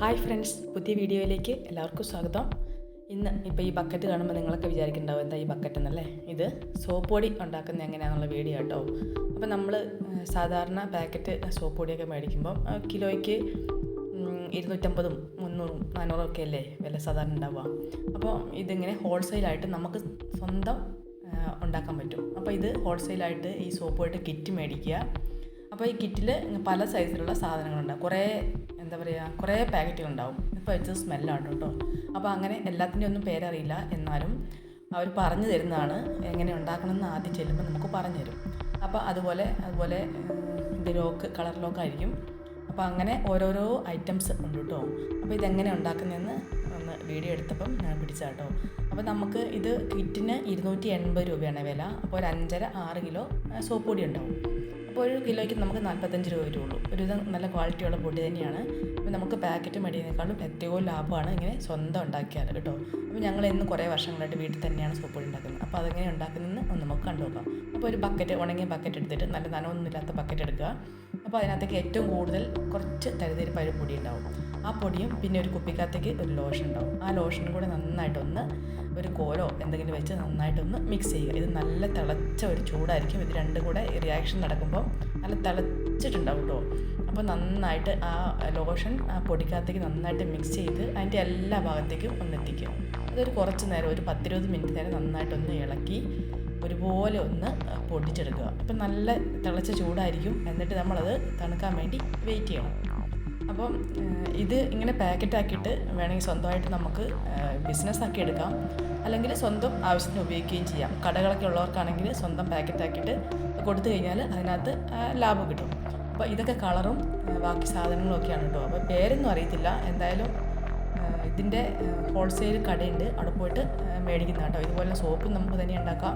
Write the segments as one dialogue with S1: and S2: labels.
S1: Hi friends പുതിയ വീഡിയോയിലേക്ക് എല്ലാവർക്കും സ്വാഗതം. ഇന്ന് ഇപ്പോൾ ഈ ബക്കറ്റ് കാണുമ്പോൾ നിങ്ങളൊക്കെ വിചാരിക്കുന്നുണ്ടാവും എന്താ ഈ ബക്കറ്റ് എന്നല്ലേ? ഇത് സോപ്പ് പൊടി ഉണ്ടാക്കുന്നത് എങ്ങനെയാണെന്നുള്ള വീഡിയോ കേട്ടോ അപ്പോൾ നമ്മൾ സാധാരണ പാക്കറ്റ് സോപ്പ് പൊടിയൊക്കെ മേടിക്കുമ്പം കിലോയ്ക്ക് ഇരുന്നൂറ്റമ്പതും മുന്നൂറും നാനൂറും ഒക്കെ അല്ലേ വില സാധാരണ ഉണ്ടാവുക. അപ്പോൾ ഇതിങ്ങനെ ഹോൾസെയിലായിട്ട് നമുക്ക് സ്വന്തം ഉണ്ടാക്കാൻ പറ്റും. അപ്പോൾ ഇത് ഹോൾസെയിലായിട്ട് ഈ സോപ്പ് പൊടിയുടെ കിറ്റ് മേടിക്കുക. അപ്പോൾ ഈ കിറ്റിൽ പല സൈസിലുള്ള സാധനങ്ങളുണ്ട്. കുറേ എന്താ പറയുക കുറേ പാക്കറ്റുകളുണ്ടാവും. ഇപ്പോൾ വെച്ചത് സ്മെല്ലാണ് കേട്ടോ അപ്പോൾ അങ്ങനെ എല്ലാത്തിന്റെ ഒന്നും പേരറിയില്ല. എന്നാലും അവർ പറഞ്ഞു തരുന്നതാണ്. എങ്ങനെ ഉണ്ടാക്കണമെന്ന് ആദ്യം ചെല്ലുമ്പോൾ നമുക്ക് പറഞ്ഞു തരും. അപ്പോൾ അതുപോലെ അതുപോലെ ഇത് ലോക്ക് കളർ ലോക്കായിരിക്കും അപ്പോൾ അങ്ങനെ ഓരോരോ ഐറ്റംസ് ഉണ്ട് കേട്ടോ അപ്പോൾ ഇതെങ്ങനെ ഉണ്ടാക്കുന്നതെന്ന് ഒന്ന് വീഡിയോ എടുത്തപ്പം ഞാൻ പിടിച്ചാൽ അപ്പോൾ നമുക്ക് ഇത് കിറ്റിന് ഇരുന്നൂറ്റി എൺപത് രൂപയാണ് വില. അപ്പോൾ ഒരു അഞ്ചര ആറ് കിലോ സോപ്പ് പൊടി ഉണ്ടാവും. അപ്പോൾ ഒരു കിലോയ്ക്ക് നമുക്ക് നാൽപ്പത്തഞ്ച് രൂപ വരുള്ളൂ. ഒരു നല്ല ക്വാളിറ്റിയുള്ള പൊടി തന്നെയാണ്. അപ്പോൾ നമുക്ക് പാക്കറ്റ് മേടിക്കുന്നതിനേക്കാളും എത്രയോ ലാഭമാണ് ഇങ്ങനെ സ്വന്തം ഉണ്ടാക്കിയാൽ കേട്ടോ. അപ്പോൾ ഞങ്ങൾ ഇന്ന് കുറേ വർഷങ്ങളായിട്ട് വീട്ടിൽ തന്നെയാണ് സോപ്പ് പൊടി ഉണ്ടാക്കുന്നത്. അപ്പോൾ അതെങ്ങനെ ഉണ്ടാക്കുന്നതെന്ന് നമുക്ക് കണ്ടു നോക്കാം അപ്പോൾ ഒരു ബക്കറ്റ് ഉണങ്ങിയ ബക്കറ്റ് എടുത്തിട്ട് നല്ല നനവൊന്നുമില്ലാത്ത ബക്കറ്റ് എടുക്കുക. അപ്പോൾ അതിനകത്തേക്ക് ഏറ്റവും കൂടുതൽ കുറച്ച് തരിതരിപ്പായ പൊടി ഉണ്ടാവും. ആ പൊടിയും പിന്നെ ഒരു കുപ്പിക്കകത്തേക്ക് ഒരു ലോഷൻ ഉണ്ടാവും. ആ ലോഷനും കൂടെ നന്നായിട്ടൊന്ന് ഒരു കോലോ എന്തെങ്കിലും വെച്ച് നന്നായിട്ടൊന്ന് മിക്സ് ചെയ്യുക. ഇത് നല്ല തിളച്ച ഒരു ചൂടായിരിക്കും. ഇത് രണ്ടും കൂടെ റിയാക്ഷൻ നടക്കുമ്പോൾ നല്ല തിളച്ചിട്ടുണ്ടാവും കേട്ടോ അപ്പോൾ നന്നായിട്ട് ആ ലോഷൻ ആ പൊടിക്കകത്തേക്ക് നന്നായിട്ട് മിക്സ് ചെയ്ത് അതിന്റെ എല്ലാ ഭാഗത്തേക്കും ഒന്ന് എത്തിക്കും അതൊരു കുറച്ച് നേരം ഒരു പത്തിരുപത് മിനിറ്റ് നേരം നന്നായിട്ടൊന്ന് ഇളക്കി ഒരുപോലെ ഒന്ന് പൊടിച്ചെടുക്കുക അപ്പം നല്ല തിളച്ച ചൂടായിരിക്കും. എന്നിട്ട് നമ്മളത് തണുക്കാൻ വേണ്ടി വെയിറ്റ് ചെയ്യണം. അപ്പം ഇത് ഇങ്ങനെ പാക്കറ്റാക്കിയിട്ട് വേണമെങ്കിൽ സ്വന്തമായിട്ട് നമുക്ക് ബിസിനസ് ആക്കി എടുക്കാം. അല്ലെങ്കിൽ സ്വന്തം ആവശ്യത്തിന് ഉപയോഗിക്കുകയും ചെയ്യാം. കടകളൊക്കെ ഉള്ളവർക്കാണെങ്കിൽ സ്വന്തം പാക്കറ്റാക്കിയിട്ട് കൊടുത്തു കഴിഞ്ഞാൽ അതിനകത്ത് ലാഭം കിട്ടും. അപ്പോൾ ഇതൊക്കെ കളറും ബാക്കി സാധനങ്ങളും ഒക്കെയാണ് കേട്ടോ. അപ്പോൾ പേരൊന്നും അറിയത്തില്ല. എന്തായാലും ഇതിന്റെ ഹോൾസെയിൽ കടയുണ്ട്. അവിടെ പോയിട്ട് മേടിക്കുന്ന കേട്ടോ. ഇതുപോലെ സോപ്പും നമുക്ക് തന്നെ ഉണ്ടാക്കാം.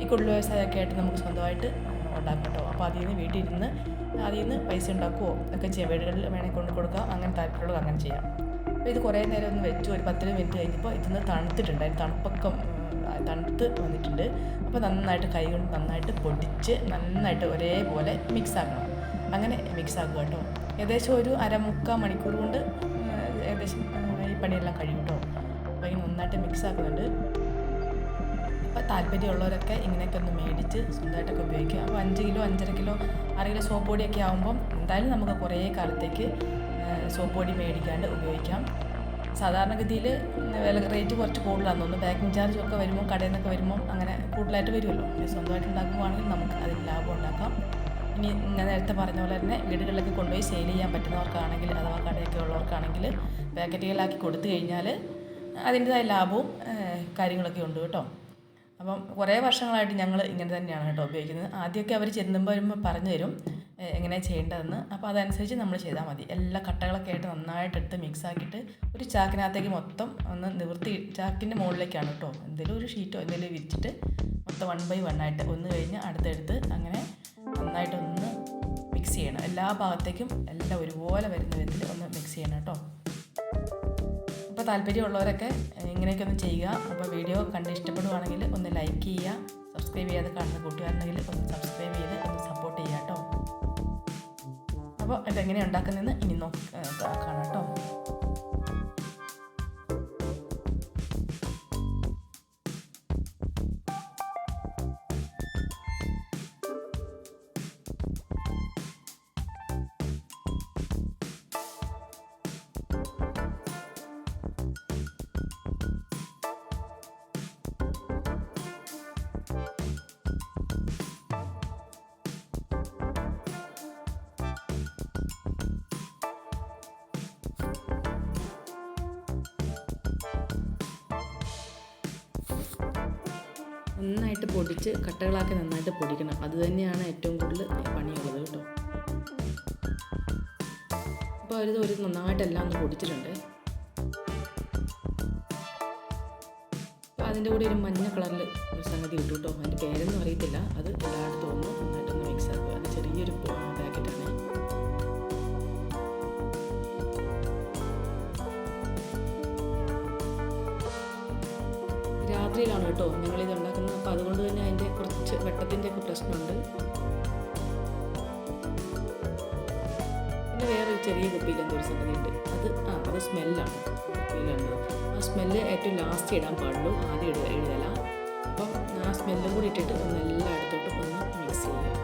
S1: ഈ കുടിൽ വ്യവസായമൊക്കെ ആയിട്ട് നമുക്ക് സ്വന്തമായിട്ട് ഉണ്ടാക്കട്ടോ. ഉണ്ടാക്കാം കേട്ടോ അപ്പോൾ അതിൽ നിന്ന് വീട്ടിൽ ഇരുന്ന് അതിൽ നിന്ന് പൈസ ഉണ്ടാക്കുമോ ഒക്കെ ചെയ്യാം. വീടുകളിൽ വേണമെങ്കിൽ കൊണ്ട് കൊടുക്കാം. അങ്ങനെ താല്പര്യമുള്ളത് അങ്ങനെ ചെയ്യാം. അപ്പോൾ ഇത് കുറേ നേരം ഒന്ന് വെച്ചു. ഒരു പത്തര മിനിറ്റ് കഴിഞ്ഞപ്പോൾ ഇതിന്ന് തണുത്തിട്ടുണ്ട്. അതിന് തണുപ്പൊക്കെ തണുത്ത് വന്നിട്ടുണ്ട്. അപ്പോൾ നന്നായിട്ട് കൈ കൊണ്ട് നന്നായിട്ട് പൊടിച്ച് നന്നായിട്ട് ഒരേപോലെ മിക്സ് ആക്കണം അങ്ങനെ മിക്സ് ആക്കുക കേട്ടോ. ഏകദേശം ഒരു അരമുക്കാൽ മണിക്കൂർ കൊണ്ട് ഏകദേശം ഈ പണിയെല്ലാം കഴിയും കേട്ടോ. അപ്പോൾ ഈ നന്നായിട്ട് മിക്സ് ആക്കുന്നുണ്ട് അപ്പോൾ താല്പര്യമുള്ളവരൊക്കെ ഇങ്ങനെയൊക്കെ ഒന്ന് മേടിച്ച് സ്വന്തമായിട്ടൊക്കെ ഉപയോഗിക്കുക. അപ്പോൾ അഞ്ച് കിലോ അഞ്ചര കിലോ അര കിലോ സോപ്പ് പൊടിയൊക്കെ ആകുമ്പം എന്തായാലും നമുക്ക് കുറേ കാലത്തേക്ക് സോപ്പ് പൊടി മേടിക്കാണ്ട് ഉപയോഗിക്കാം. സാധാരണഗതിയിൽ വില റേറ്റ് കുറച്ച് കൂടുതലാണ് തോന്നുന്നു. പാക്കിംഗ് ചാർജ് ഒക്കെ വരുമ്പോൾ കടയിൽ നിന്നൊക്കെ വരുമ്പോൾ അങ്ങനെ കൂടുതലായിട്ട് വരുമല്ലോ. സ്വന്തമായിട്ട് ഉണ്ടാക്കുവാണെങ്കിൽ നമുക്ക് അതിൽ ലാഭം ഉണ്ടാക്കാം. ഇനി ഞാൻ നേരത്തെ പറഞ്ഞ പോലെ തന്നെ വീടുകളിലൊക്കെ കൊണ്ടുപോയി സെയിൽ ചെയ്യാൻ പറ്റുന്നവർക്കാണെങ്കിൽ അഥവാ കടയൊക്കെ ഉള്ളവർക്കാണെങ്കിൽ പാക്കറ്റുകളിലാക്കി കൊടുത്തു കഴിഞ്ഞാൽ അതിന്റെതായ ലാഭവും കാര്യങ്ങളൊക്കെ ഉണ്ട് കേട്ടോ. അപ്പം കുറേ വർഷങ്ങളായിട്ട് ഞങ്ങൾ ഇങ്ങനെ തന്നെയാണ് കേട്ടോ ഉപയോഗിക്കുന്നത്. ആദ്യമൊക്കെ അവർ ചെന്നുമ്പോൾ വരുമ്പോൾ പറഞ്ഞു തരും എങ്ങനെയാണ് ചെയ്യേണ്ടതെന്ന്. അപ്പോൾ അതനുസരിച്ച് നമ്മൾ ചെയ്താൽ മതി. എല്ലാ കട്ടകളൊക്കെ ആയിട്ട് നന്നായിട്ട് എടുത്ത് മിക്സ് ആക്കിയിട്ട് ഒരു ചാക്കിനകത്തേക്ക് മൊത്തം ഒന്ന് നിവൃത്തി ചാക്കിന്റെ മുകളിലേക്കാണ് കേട്ടോ. എന്തെങ്കിലും ഒരു ഷീറ്റോ എന്തെങ്കിലും വിരിച്ചിട്ട് മൊത്തം വൺ ബൈ വൺ ആയിട്ട് ഒന്ന് കഴിഞ്ഞ് അടുത്തെടുത്ത് അങ്ങനെ നന്നായിട്ടൊന്ന് മിക്സ് ചെയ്യണം. എല്ലാ ഭാഗത്തേക്കും എല്ലാം ഒരുപോലെ വരുന്ന വിധത്തിൽ ഒന്ന് മിക്സ് ചെയ്യണം കേട്ടോ. അപ്പോൾ താല്പര്യമുള്ളവരൊക്കെ ഇങ്ങനെയൊക്കെ ഒന്ന് ചെയ്യുക. അപ്പോൾ വീഡിയോ കണ്ട് ഇഷ്ടപ്പെടുവാണെങ്കിൽ ഒന്ന് ലൈക്ക് ചെയ്യുക. സബ്സ്ക്രൈബ് ചെയ്യാതെ കാണുന്ന കൂട്ടുകാരുണ്ടെങ്കിൽ ഒന്ന് സബ്സ്ക്രൈബ് ചെയ്ത് ഒന്ന് സപ്പോർട്ട് ചെയ്യുക കേട്ടോ. അപ്പോൾ ഇതെങ്ങനെ ഉണ്ടാക്കുന്നതെന്ന് ഇനി നോക്കി കാണാം കേട്ടോ. നന്നായിട്ട് പൊടിച്ച് കട്ടകളാക്കി നന്നായിട്ട് പൊടിക്കണം. അത് തന്നെയാണ് ഏറ്റവും കൂടുതൽ പണിയുള്ളത് കേട്ടോ. അപ്പോൾ ഒരു ഒരു നന്നായിട്ടെല്ലാം ഒന്ന് പൊടിച്ചിട്ടുണ്ട്. അതിന്റെ കൂടെ ഒരു മഞ്ഞ കളറിൽ ഒരു സംഗതി ഇട്ടു കേട്ടോ. അതിന്റെ പേരൊന്നും അറിയത്തില്ല. അത് എല്ലായിടത്തും ഒന്ന് നന്നായിട്ടൊന്ന് മിക്സ് ആക്കുക. അത് ചെറിയൊരു രാത്രിയിലാണ് കേട്ടോ ഞങ്ങളിത് ഉണ്ടാക്കുന്നത്. അപ്പോൾ അതുകൊണ്ട് തന്നെ അതിന്റെ കുറച്ച് വെട്ടത്തിന്റെ ഒക്കെ പ്രശ്നമുണ്ട്. പിന്നെ വേറൊരു ചെറിയ കുപ്പിയിൽ എന്തോ ഒരു സംഗതി ഉണ്ട്. അത് ആ അത് സ്മെല്ലാണ്. കുപ്പിയിലുള്ളത് ആ സ്മെല്ല് ഏറ്റവും ലാസ്റ്റ് ഇടാൻ പാടുള്ളൂ. ആദ്യം ഇടുക എഴുതല. അപ്പം ആ സ്മെല്ലും കൂടി ഇട്ടിട്ട് ഒന്ന് എല്ലായിടത്തോട്ടും ഒന്ന് മിക്സ് ചെയ്യുക.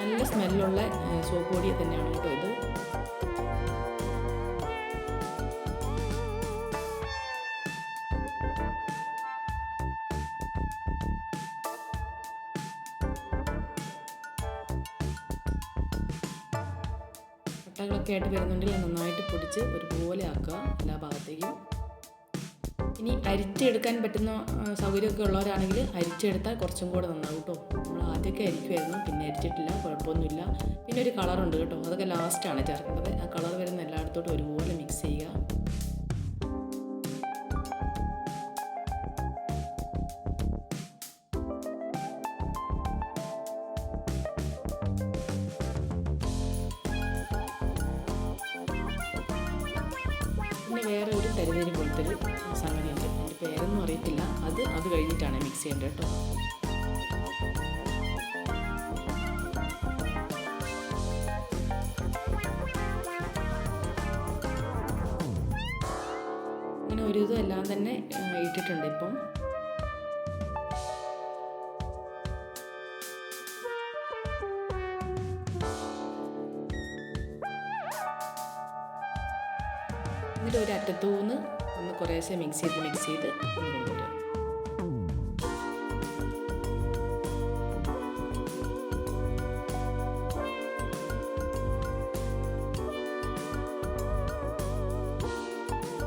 S1: നല്ല സ്മെല്ലുള്ള സോപ്പ് പൊടി തന്നെയാണ് കേട്ടോ കട്ടകളൊക്കെ ആയിട്ട് വരുന്നുണ്ടെങ്കിൽ നന്നായിട്ട് പൊടിച്ച് ഒരുപോലെ ആക്കുക എല്ലാ ഭാഗത്തേക്കും. ഇനി അരിച്ചെടുക്കാൻ പറ്റുന്ന സൗകര്യമൊക്കെ ഉള്ളവരാണെങ്കിൽ അരിച്ചെടുത്താൽ കുറച്ചും കൂടെ നന്നാവും കേട്ടോ നമ്മൾ ആദ്യമൊക്കെ അരിക്കുമായിരുന്നു പിന്നെ അരിച്ചിട്ടില്ല കുഴപ്പമൊന്നുമില്ല. പിന്നെ ഒരു കളറുണ്ട് കേട്ടോ അതൊക്കെ ലാസ്റ്റാണ് ചേർക്കേണ്ടത്. ആ കളർ വരുന്ന എല്ലായിടത്തോട്ടും ഒരുപോലെ മിക്സ് ചെയ്യുക. പിന്നെ വേറെ ഒരു തരിതരി പോലത്തെ ഒരു സംഗതിയുണ്ട്. അതിന്റെ പേരൊന്നും അറിയത്തില്ല. അത് അത് കഴിഞ്ഞിട്ടാണ് മിക്സ് ചെയ്യേണ്ടത് കേട്ടോ. അങ്ങനെ ഒരു എല്ലാം തന്നെ ഇട്ടിട്ടുണ്ട് ഇപ്പം. എന്നിട്ട് ഒരു അറ്റത്തൂന്ന് ഒന്ന് കുറേശ്ശെ മിക്സ് ചെയ്ത് മിക്സ് ചെയ്ത്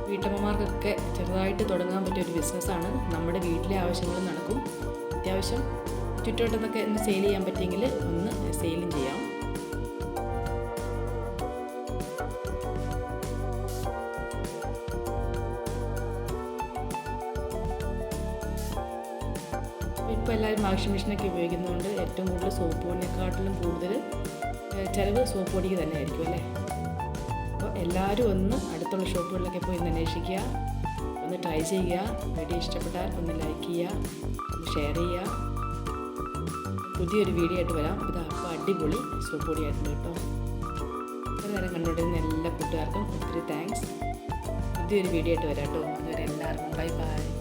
S1: വീട്ടമ്മമാർക്കൊക്കെ ചെറുതായിട്ട് തുടങ്ങാൻ പറ്റിയ ഒരു ബിസിനസ്സാണ് നമ്മുടെ വീട്ടിലെ ആവശ്യങ്ങൾ നടക്കും. അത്യാവശ്യം ചുറ്റുവട്ടത്തൊക്കെ ഒന്ന് സെയിൽ ചെയ്യാൻ പറ്റിയെങ്കിൽ ഒന്ന് സെയിലും ചെയ്യാം. ഇപ്പോൾ എല്ലാവരും വാഷിംഗ് മെഷീനൊക്കെ ഉപയോഗിക്കുന്നതുകൊണ്ട് ഏറ്റവും കൂടുതൽ സോപ്പ് പൊടിനെക്കാട്ടിലും കൂടുതൽ ചിലവ് സോപ്പ് പൊടിക്ക് തന്നെ ആയിരിക്കും അല്ലേ? അപ്പോൾ എല്ലാവരും ഒന്ന് അടുത്തുള്ള ഷോപ്പുകളിലൊക്കെ പോയി ഒന്ന് അന്വേഷിക്കുക ഒന്ന് ട്രൈ ചെയ്യുക. വീഡിയോ ഇഷ്ടപ്പെട്ടാൽ ഒന്ന് ലൈക്ക് ചെയ്യുക ഒന്ന് ഷെയർ ചെയ്യുക. പുതിയൊരു വീഡിയോ ആയിട്ട് വരാം. ഇത് അപ്പോൾ അടിപൊളി സോപ്പ് പൊടിയായിട്ടുണ്ട് കേട്ടോ. ഒരു നേരം കണ്ടുകൊണ്ടിരുന്ന എല്ലാ കൂട്ടുകാർക്കും ഒത്തിരി താങ്ക്സ് പുതിയൊരു വീഡിയോ ആയിട്ട് വരാം കേട്ടോ. എല്ലാവർക്കും ബൈ ബൈ